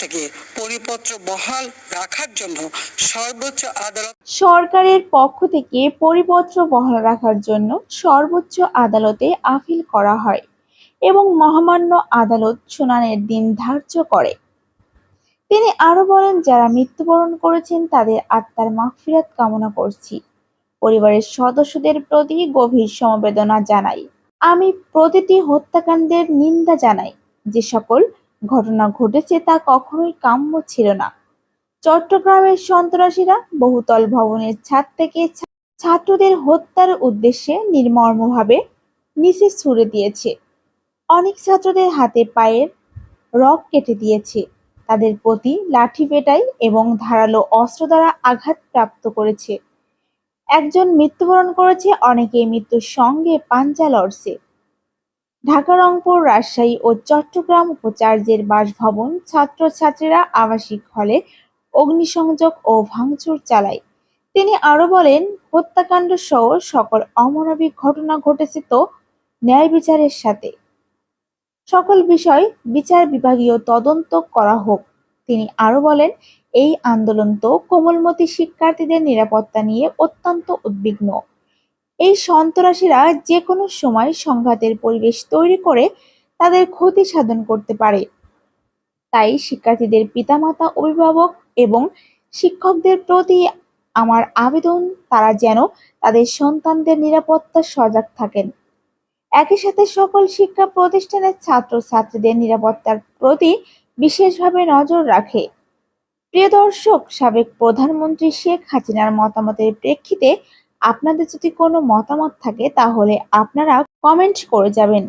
থেকে পরিপত্র বহাল রাখার জন্য সর্বোচ্চ আদালত সরকারের পক্ষ থেকে পরিপত্র বহাল রাখার জন্য সর্বোচ্চ আদালতে আপিল করা হয় এবং মহামান্য আদালত শুনানির দিন ধার্য করে। তিনি আরও বলেন, যারা মৃত্যুবরণ করেছেন, তাদের আত্মার মাগফিরাত কামনা করছি। পরিবারের সদস্যদের প্রতি গভীর সমবেদনা জানাই। আমি প্রতিটি হত্যাকাণ্ডের নিন্দা জানাই। যে সকল ঘটনা ঘটেছে তা কখনোই কাম্য ছিল না। চট্টগ্রামের সন্ত্রাসীরা বহুতল ভবনের ছাদ থেকে ছাত্রদের হত্যার উদ্দেশ্যে নির্মমভাবে নিচে ছুড়ে দিয়েছে। অনেক ছাত্রদের হাতে পায়ের রক কেটে দিয়েছে। তাদের প্রতি লাঠি পেটাই এবং ধারালো অস্ত্র দ্বারা আঘাত প্রাপ্ত করেছে। একজন মৃত্যুবরণ করেছে অনেকে মৃত্যুর সঙ্গে পাঞ্জা লড়ছে। ঢাকা, রংপুর, রাজশাহী ও চট্টগ্রাম উপাচার্যের বাসভবন ছাত্রছাত্রীরা আবাসিক হলে অগ্নিসংযোগ ও ভাঙচুর চালায়। তিনি আরও বলেন, হত্যাকাণ্ড সহ সকল অমানবিক ঘটনা ঘটেছে তো ন্যায় বিচারের সাথে। সকল বিষয় বিচার বিভাগীয় তদন্ত করা হোক, তিনি আরও বলেন, এই আন্দোলন তো কোমলমতি শিক্ষার্থীদের নিরাপত্তা নিয়ে অত্যন্ত উদ্বিগ্ন। এই সন্ত্রাসীরা যে কোনো সময় সংঘাতের পরিবেশ তৈরি করে তাদের ক্ষতি সাধন করতে পারে। তাই শিক্ষার্থীদের পিতামাতা, অভিভাবক এবং শিক্ষকদের প্রতি আমার আবেদন, তারা যেন তাদের সন্তানদের নিরাপত্তা সজাগ থাকেন। একই সাথে সকল শিক্ষা প্রতিষ্ঠানের ছাত্র ছাত্রীদের নিরাপত্তার প্রতি বিশেষভাবে নজর রাখে। প্রিয় দর্শক, সাবেক প্রধানমন্ত্রী শেখ হাসিনার মতামতের প্রেক্ষিতে আপনাদের যদি কোনো মতামত থাকে তাহলে আপনারা কমেন্ট করে যাবেন।